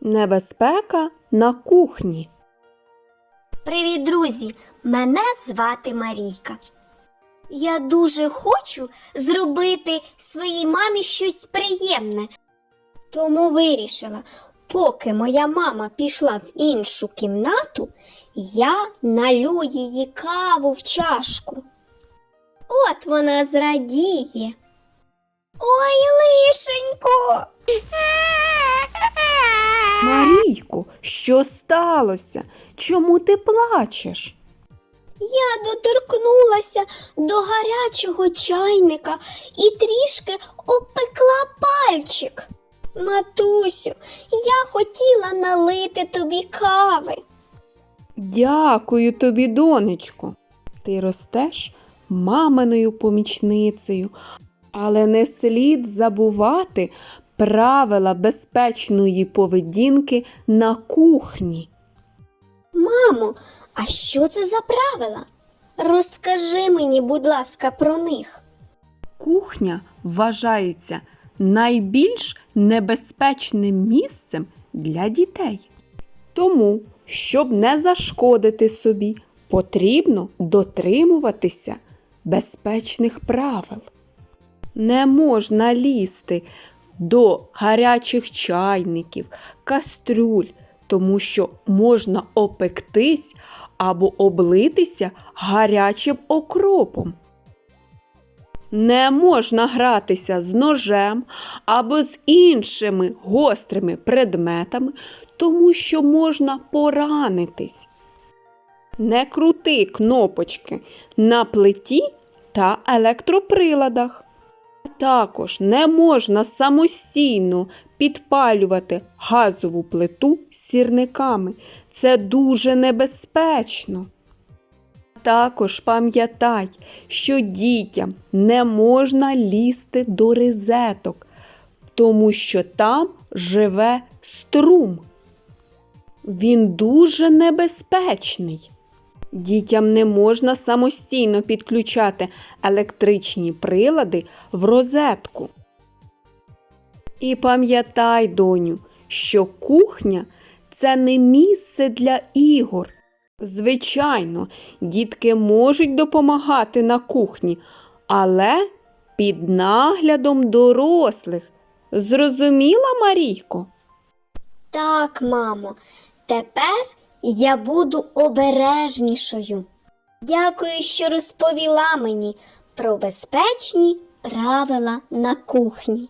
Небезпека на кухні. Привіт, друзі! Мене звати Марійка. Я дуже хочу зробити своїй мамі щось приємне. Тому вирішила, поки моя мама пішла в іншу кімнату, я налю її каву в чашку. От вона зрадіє. Ой, лишенько. Марійко, що сталося? Чому ти плачеш? Я доторкнулася до гарячого чайника і трішки обпекла пальчик. Матусю, я хотіла налити тобі кави. Дякую тобі, донечко. Ти ростеш маминою помічницею, але не слід забувати правила безпечної поведінки на кухні. Мамо, а що це за правила? Розкажи мені, будь ласка, про них. Кухня вважається найбільш небезпечним місцем для дітей. Тому, щоб не зашкодити собі, потрібно дотримуватися безпечних правил. Не можна лізти до гарячих чайників, кастрюль, тому що можна опектись або облитися гарячим окропом. Не можна гратися з ножем або з іншими гострими предметами, тому що можна поранитись. Не крути кнопочки на плиті та електроприладах. Також не можна самостійно підпалювати газову плиту сірниками. Це дуже небезпечно. Також пам'ятай, що дітям не можна лізти до розеток, тому що там живе струм. Він дуже небезпечний. Дітям не можна самостійно підключати електричні прилади в розетку. І пам'ятай, доню, що кухня це не місце для ігор. Звичайно, дітки можуть допомагати на кухні, але під наглядом дорослих. Зрозуміла, Марійко? Так, мамо, тепер я буду обережнішою. Дякую, що розповіла мені про безпечні правила на кухні.